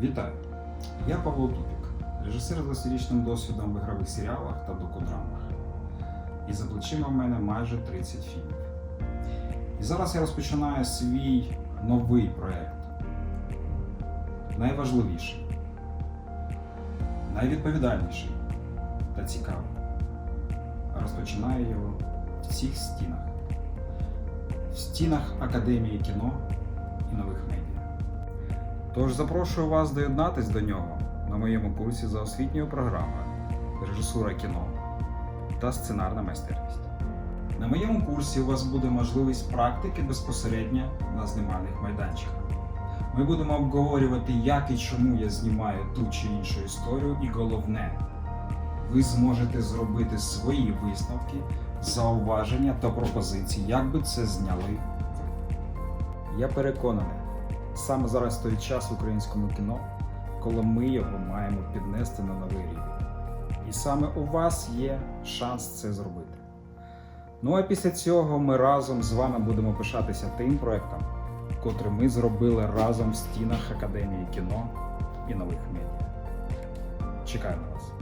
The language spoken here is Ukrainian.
Вітаю! Я Павло Тупік, режисер з 20-річним досвідом в ігрових серіалах та докудрамах. І за плечима в мене майже 30 фільмів. І зараз я розпочинаю свій новий проєкт. Найважливіший, найвідповідальніший та цікавий. Розпочинаю його в цих стінах. В стінах Академії кіно і нових медіа. Тож запрошую вас доєднатись до нього на моєму курсі за освітньою програмою режисура кіно та сценарна майстерність. На моєму курсі у вас буде можливість практики безпосередньо на знімальних майданчиках. Ми будемо обговорювати, як і чому я знімаю ту чи іншу історію, і головне, ви зможете зробити свої висновки, зауваження та пропозиції, як би це зняли ви. Я переконаний, саме зараз той час в українському кіно, коли ми його маємо піднести на новий рівень. І саме у вас є шанс це зробити. Ну а після цього ми разом з вами будемо пишатися тим проектом, котрий ми зробили разом в стінах Академії кіно і нових медіа. Чекаю на вас.